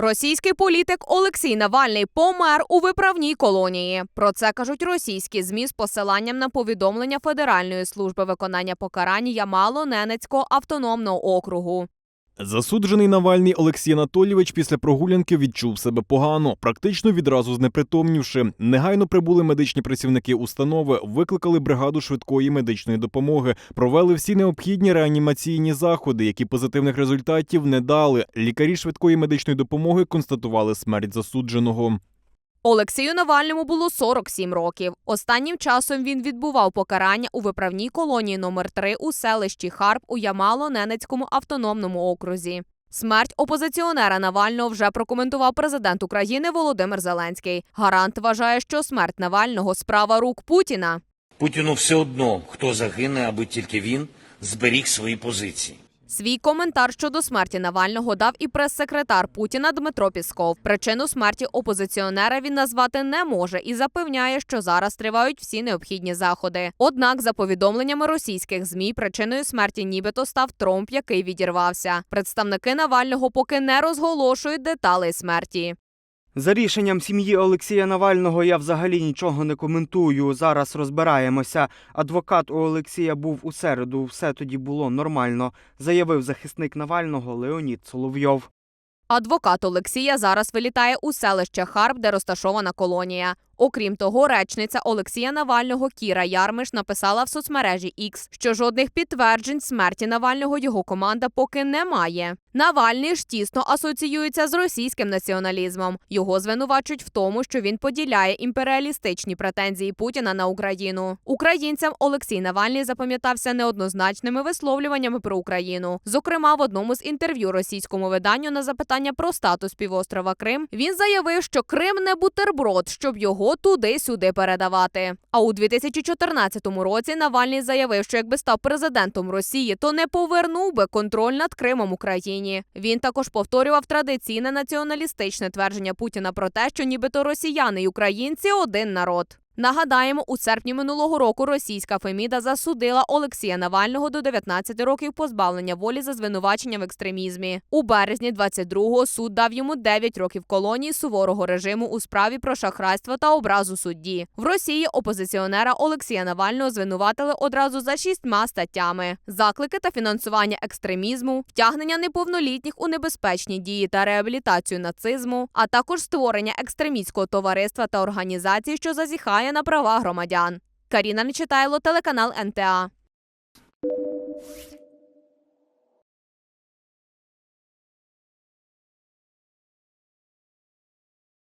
Російський політик Олексій Навальний помер у виправній колонії. Про це кажуть російські змі з посиланням на повідомлення Федеральної служби виконання покарань Ямало-Ненецького автономного округу. Засуджений Навальний Олексій Анатолійович після прогулянки відчув себе погано, практично відразу знепритомнівши. Негайно прибули медичні працівники установи, викликали бригаду швидкої медичної допомоги, провели всі необхідні реанімаційні заходи, які позитивних результатів не дали. Лікарі швидкої медичної допомоги констатували смерть засудженого. Олексію Навальному було 47 років. Останнім часом він відбував покарання у виправній колонії номер 3 у селищі Харп у Ямало-Ненецькому автономному окрузі. Смерть опозиціонера Навального вже прокоментував президент України Володимир Зеленський. Гарант вважає, що смерть Навального справа рук Путіна. Путіну все одно, хто загине, аби тільки він зберіг свої позиції. Свій коментар щодо смерті Навального дав і прес-секретар Путіна Дмитро Пісков. Причину смерті опозиціонера він назвати не може і запевняє, що зараз тривають всі необхідні заходи. Однак, за повідомленнями російських змі, причиною смерті нібито став тромб, який відірвався. Представники Навального поки не розголошують деталей смерті. За рішенням сім'ї Олексія Навального я взагалі нічого не коментую. Зараз розбираємося. Адвокат у Олексія був у середу. Все тоді було нормально, заявив захисник Навального Леонід Соловйов. Адвокат Олексія зараз вилітає у селище Харп, де розташована колонія. Окрім того, речниця Олексія Навального Кіра Ярмиш написала в соцмережі X, що жодних підтверджень смерті Навального його команда поки не має. Навальний ж тісно асоціюється з російським націоналізмом. Його звинувачують в тому, що він поділяє імперіалістичні претензії Путіна на Україну. Українцям Олексій Навальний запам'ятався неоднозначними висловлюваннями про Україну. Зокрема, в одному з інтерв'ю російському виданню на запитання про статус півострова Крим він заявив, що Крим не бутерброд, щоб його туди-сюди передавати. А у 2014 році Навальний заявив, що якби став президентом Росії, то не повернув би контроль над Кримом Україні. Він також повторював традиційне націоналістичне твердження Путіна про те, що нібито росіяни й українці один народ. Нагадаємо, у серпні минулого року російська Феміда засудила Олексія Навального до 19 років позбавлення волі за звинувачення в екстремізмі. У березні 22-го суд дав йому 9 років колонії суворого режиму у справі про шахрайство та образу судді. В Росії опозиціонера Олексія Навального звинуватили одразу за шістьма статтями: заклики та фінансування екстремізму, втягнення неповнолітніх у небезпечні дії та реабілітацію нацизму, а також створення екстремістського товариства та організації, що зазіхає на права громадян. Каріна Нечитайло, телеканал НТА.